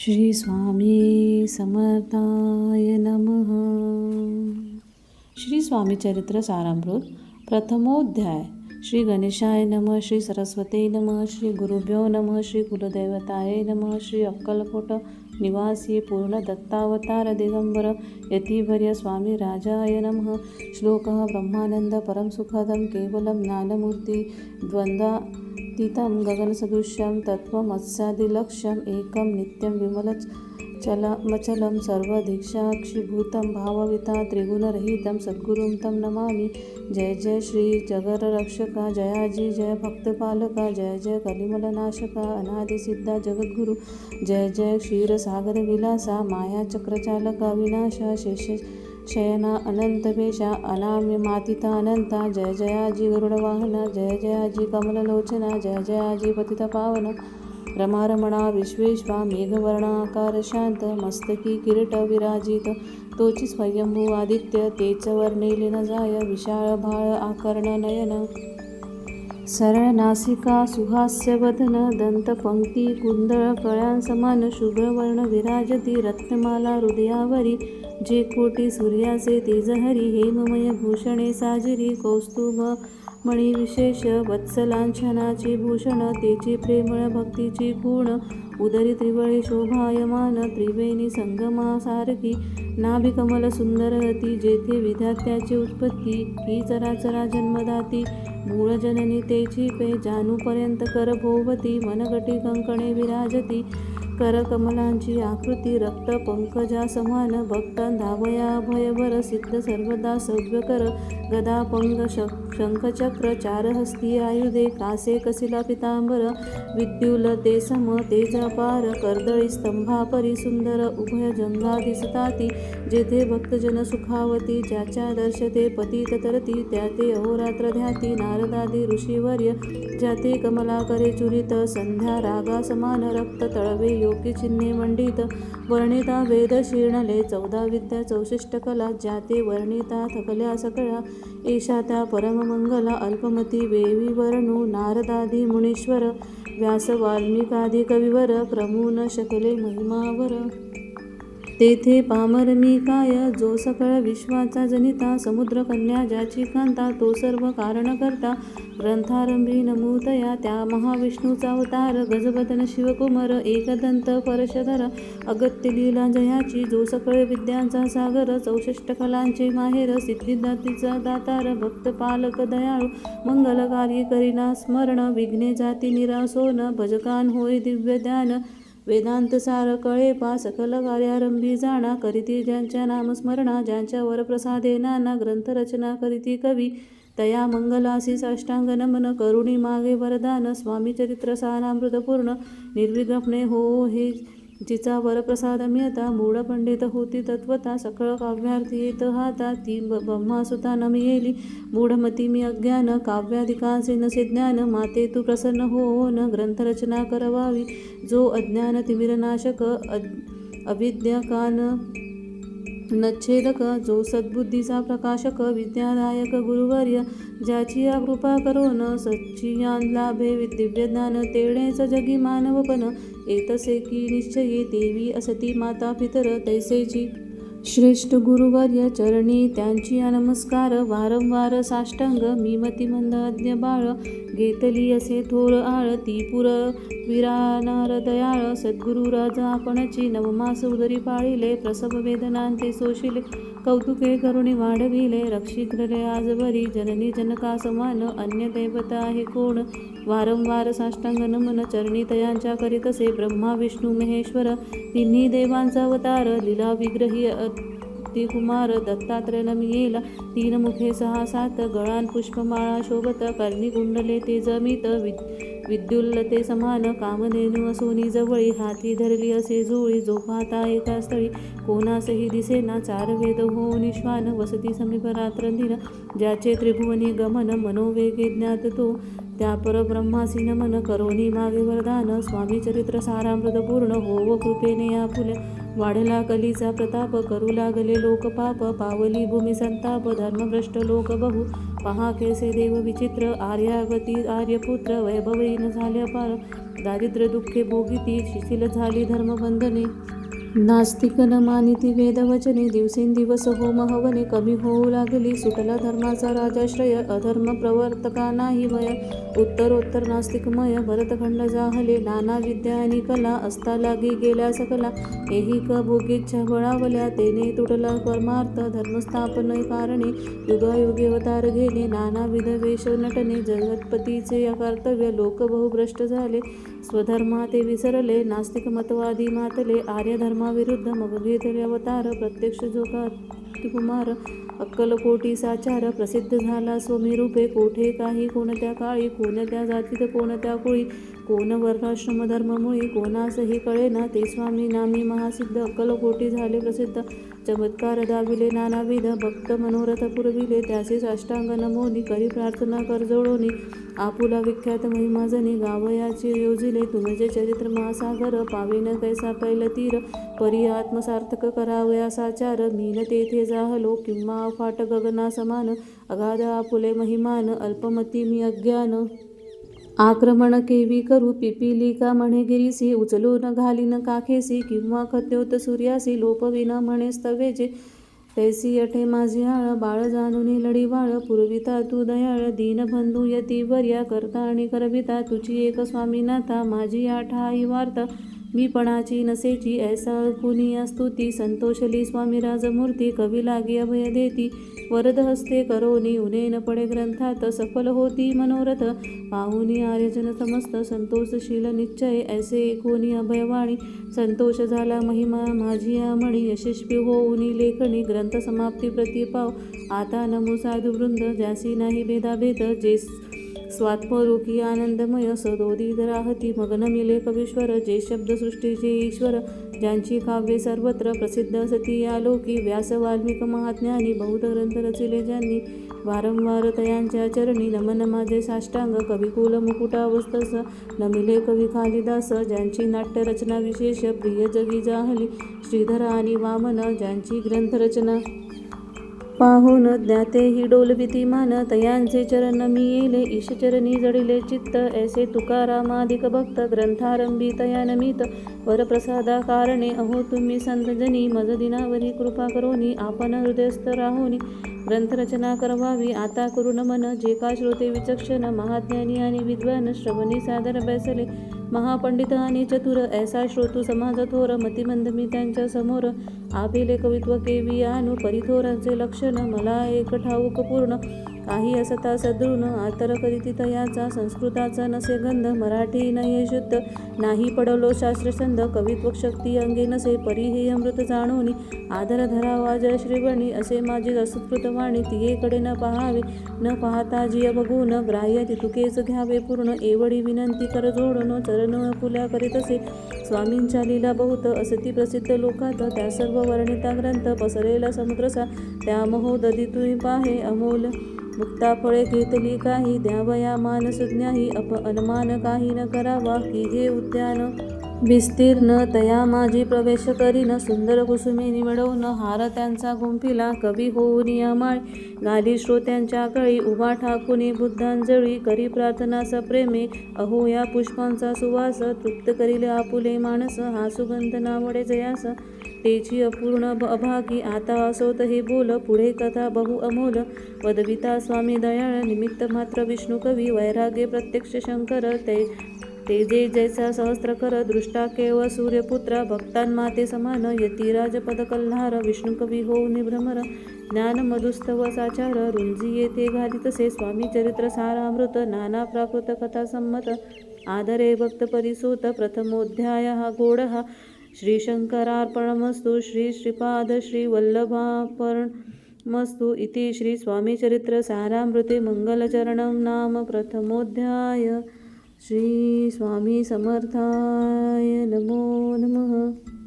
श्री स्वामी समर्थाय नमः. श्री स्वामी चरित्र सारामृत प्रथमोध्याय. श्री गणेशाय नम श्री सरस्वते नम श्री गुरुभ्यो नम श्री कुलदैवताय नम श्री अक्कलकोट निवासी पूर्णदत्तावतार दिगंबर स्वामी राजाय नमः। श्लोकः ब्रह्मानंद परमसुखदं केवलं ज्ञानमूर्ति द्वंद्वा तीतं गगनसदृश्यं तत्त्वमत्सादिलक्ष्यम् एकं नित्यं विमल चलमचलं सर्वदीक्षाक्षीभूतं भावविता त्रिगुणरहितं सद्गुरुं तं नमामि। जय जय श्री जगररक्षका जयाजी जय भक्तपालका जय जय कलिमलनाशका अनादिसिद्धा जगद्गुरु। जय जय क्षीरसागरविलासा मायाचक्रचालका विनाशा शेष शयना अनंतवेशा अनाम्यमातिता अनन्ता अनंता। जय जयाजी गरुडवाहना जय जयाजी कमललोचना जय जयाजी पतितपावना। रमारमणा विश्वेश्वा मेघवर्णाकार शांत मस्तकी किरीट विराजित. तोची स्वयंभू आदित्य तेच वर्णेले न जाय विशाळ भाळ आकर्ण नयन. सरळ नासिका सुहास्य वदन दंतपंक्ती कुंदळ कळ्यांसमान शुभ्रवर्ण विराजती रत्नमाला हृदयावरी. जे कोटी सूर्याचे तेजहरी हेममय भूषणे साजरी कौस्तुभ मणी विशेष वत्सलांछनाची भूषण तेची प्रेमळ भक्तीची गुण उदरी त्रिवळी शोभायमान त्रिवेणी संगमा सारखी नाभिकमल सुंदरवती जेथे विधात्याची उत्पत्ती ही चराचरा जन्मदाती मूळ जननी तेची पे जानूपर्यंत कर भोवती मनगटी कंकणे विराजती करकमलांची आकृती रक्त पंकजा समान भक्तां धावया भयभर सिद्ध सर्वदा सव्यकर गदा पंग शंखचक्र चारहस्ती आयुधे कासे कसिला पितांबर विद्युल ते सम तेजापार कर्दळी स्तंभापरी सुंदर उभय जंगा दिसताती जेथे भक्तजन सुखावती ज्याच्या दर्शते पतित तरती त्या ते अहोरात्र ध्याती नारदादी ऋषीवर्य जाते कमला करे चुरित संध्या रागा समान रक्त तळवे योग्य चिन्हे मंडित वर्णिता वेद शीर्णले चौदा विद्या चौशिष्ट कला ज्याते वर्णिता थकल्या सकळा ईशा त्या मङ्गल अल्पमती वेवी वर्णू नारदादी मुनीश्वर व्यास वाल्मिकादी कविवर क्रमून शकले महिमावर. तेथे पामर मी काय? जो सकळ विश्वाचा जनिता समुद्र कन्या ज्याची कांता तो सर्व कारण करता ग्रंथारंभी नमूतया त्या महाविष्णूचा अवतार गजबदन शिवकुमार एकदंत परशधर अगत्य लीला जयाची जो सकळ विद्यांचा सागर चौसष्ट कलांचे माहेर सिद्धिदातीचा दातार भक्त पालक दयाळू मंगलकारी करीना स्मरण विघ्ने जाती निरासोन भजकान होय दिव्य ज्ञान वेदांत सार कळे पा सकल कार्यारंभी जाणा करीती ज्यांच्या नामस्मरणा ज्यांच्या वरप्रसादे नाना ग्रंथरचना करीती कवी. तया मंगलासी साष्टांग नमन करुणी मागे वरदान स्वामी चरित्र सारामृतपूर्ण निर्विघ्ने हो हे जिचा वरप्रसाद मिळता मूळ पंडित होती तत्वता सकळ काव्यार्थी येत हाता ती ब्रह्मासुता न मिळेली मूढमती मी अज्ञान काव्याधिकांचे नसे ज्ञान माते तू प्रसन्न हो न ग्रंथरचना करवावी. जो अज्ञान तिमिरनाशक अविद्याकान नच्छेदक जो सद्बुद्धीचा प्रकाशक विद्यादायक गुरुवर्य ज्याची या कृपा करून सच्चियान लाभे दिव्यज्ञान तेडेच जगी मानवपण येतसे की निश्चये देवी असती माता पितर तैसेची. श्रेष्ठ गुरुवर्य चरणी त्यांची नमस्कार वारंवार साष्टांग मी मतिमंद अद्य बाळ घेतली असे थोर आळ ती पुर विरानार दयाळ सद्गुरु राजा आपणची नवमास उदरी पाळिले प्रसव वेदनांते सोशिले कौतुके करुणी वाढविले रक्षितले आजवरी जननी जनका समान अन्य देवता आहे कोण? वारंवार साष्टांग नमन चरणी तयांच्या करीतसे ब्रह्मा विष्णू महेश्वर तिन्ही देवांचा अवतार लिला विग्रही कुमार दत्तात्रय येईल तीन मुखे सहा सात गळान पुष्पमाळा शोभत. कर्णी गुंडले ते जमित. विद्युल्लते समान. कामधेनु असोनी जवळी हाती धरली असे जुळी. जो पाहता एका स्थळी कोणासही दिसेना. चार वेद हो निश्वान वसती समीप रात्रंदिन ज्याचे त्रिभुवनी गमन मनोवेगे ज्ञात तो. त्या परब्रह्मासी नमन करोनी मागे वरदान. स्वामी चरित्र सारामृत पूर्ण. होव कृपेने या फुल्या वाढला कलीचा प्रताप करू लागले लोक पाप पावली भूमी संताप धर्मभ्रष्ट लोक बहु पहा कैसे देव विचित्र आर्यागती आर्यपुत्र वैभवीन झाले पार दारिद्र्य दुःखे भोगिती शिथिल झाली धर्मबंधने. नास्तिक न मानिती वेदवचने दिवसेंदिवस होम हवने कमी होऊ लागली सुटला धर्माचा राजाश्रय अधर्म प्रवर्तका नाही वय उत्तरोत्तर नास्तिकमय भरतखंड जाहले नाना विद्या आणि कला असता लागी गेल्या सकला एही क भोगीच्छा बळावल्या तेने तुटला परमार्थ धर्मस्थापन कारणे युगायुगे अवतार घेणे नानाविध वेश नटने जगतपतीचे या कर्तव्य लोक बहुभ्रष्ट झाले स्वधर्मा ते विसरले नास्तिक मतवादी मातले आर्यधर्म धर्माविरुद्ध मग घेतले अवतार प्रत्यक्ष जोगा कुमार अक्कलकोटी साचार प्रसिद्ध झाला स्वमिरूपे कोठे काही कोणत्या काळी कोणत्या जातीत कोणत्या कुळी कोण वर्णाश्रम धर्ममुळी कोणासही कळेना. ते स्वामी नामी महासिद्ध अक्कलकोटी झाले प्रसिद्ध. चमत्कार दाविले नानाविध भक्त मनोरथ पुरविले. त्याचे साष्टांग नमोनी करी प्रार्थना करजोडोनी आपुला विख्यात महिमाजनी गावयाचे योजिले. तुमचे चरित्र महासागर पावेन कैसा पैल तीर. परी आत्मसार्थक करावया साचार मीन तेथे जाहलो किंवा फाट गगना समान अगाध आपुले महिमान अल्पमती मी अज्ञान. आक्रमण केवी करू पिपिलिका म्हणे गिरीसी उचलून घालीन काखेसी किंवा खद्योत सूर्यासी लोपविन म्हणे स्तवेजे. तैसी अठे माझी आळ बाळ जाणून लढीवाळ पुरविता तू दयाळ दीनबंधू यती वर्या करता आणि करविता तुझी एक स्वामीनाथा माझी आठाई वार्ता. मी पणाची नसेची ऐसा पुनिया स्तुती संतोषली स्वामी राजमूर्ती कवी लागी अभय देती वरद हस्ते करोनी उने न पडे ग्रंथात सफल होती मनोरथ पाहुनी आर्यजन समस्त संतोषशील निश्चय ऐसे कोणी अभयवाणी संतोष झाला महिमा माझी म्हणी यशस्वी होऊनी लेखणी ग्रंथ समाप्ती प्रतिपाव आता नमो साधू वृंद ज्यासी नाही भेदाभेद जे स्वात्मरूपी आनंदमय सदोदित राहती. मग्न कवीश्वर जे शब्दसृष्टीचे ईश्वर ज्यांची काव्ये सर्वत्र प्रसिद्ध सती लोकी व्यास वाल्मिक महाज्ञानी बहुत ग्रंथ रचिले ज्यांनी वारंवार तयांच्या चरणी नमन माझे साष्टांग. कविकुल मुकुटावस्थस नमिले कवी कालिदास ज्यांची नाट्यरचना विशेष प्रिय जगी जाहली. श्रीधर आणि वामन ज्यांची ग्रंथरचना पाहून ज्ञाते ही डोलविती मान तयांचे चरण मी येले ईशचरणी जडिले चित्त ऐसे तुकारामादिक भक्त ग्रंथारंभी तयानमित वरप्रसादा कारणे अहो तुम्ही संतजनी मज दिनावरी कृपा करोनी आपण हृदयस्थ राहोनी. ग्रंथरचना करवावी आता करुण मन जे का श्रोते विचक्षण महाज्ञानी आणि विद्वान श्रवणी सादर बैसले. महापंडित आणि चतुर ऐसा श्रोतू समाज थोर मतिमंद मी त्यांच्यासमोर आभिले कवित्व केवी आणू परिथोरांचे लक्षण मला एक ठाऊक पूर्ण काही असता सदृण आतर करीती याचा संस्कृताचा नसे गंध मराठी नये शुद्ध. नाही पडलो शास्त्रछंद कवित्व शक्ती अंगे नसे परी हे अमृत जाणोनी आदर धरावा जय श्रीवणी असे माझी असत्कृत वाणी. तियेकडे न पाहावे न पाहता जिय बघून ग्राह्य तितुकेच घ्यावे पूर्ण. एवढी विनंती कर जोडून चरण फुल्या करीत असे. स्वामींच्या लीला बहुत असती प्रसिद्ध लोकात. त्या सर्व वर्णिता ग्रंथ पसरेला समुद्रसा. त्या महोदधी तुम्ही पाहे अमोल मुक्ता फळे घेतली काही द्यावया मान सुज्ञाही अप अनमान काही न करावा की हे उद्यान विस्तीर्ण तया माझी प्रवेश करीन. सुंदर कुसुमे निवडवून हार त्यांचा गुंफिला कवी होऊन माळ गाली श्रोत्यांच्या कळी उभा ठाकुनी बुद्धांजळी करी प्रार्थना प्रेमे अहो या पुष्पांचा सुवास तृप्त करील आपुले माणस हा सुगंध नावडे जयास. तेची अपूर्ण अभागी आता असोत हे बोल पुढे कथा बहु अमोल. वदविता स्वामी दयाळ निमित्त मात्र विष्णू कवी वैराग्य प्रत्यक्ष शंकर ते तेजे जैसा सहस्त्र कर दृष्टा केवळ सूर्यपुत्र भक्तांमाते समान यती राजपद कल्हार विष्णुकवी हो निभ्रमर. ज्ञान मधुस्तव साचार रुंजी येथे घालितसे स्वामी चरित्र सारामृत नाना प्राकृत कथा संमत. आदरे भक्त परिसोत प्रथमोध्याय हा गोड हा श्रीशङ्करार्पणमस्तु श्री इति श्री स्वामीचरित्र नाम प्रथमोऽध्याय श्रीस्वामीसमर्थाय नमो नमः।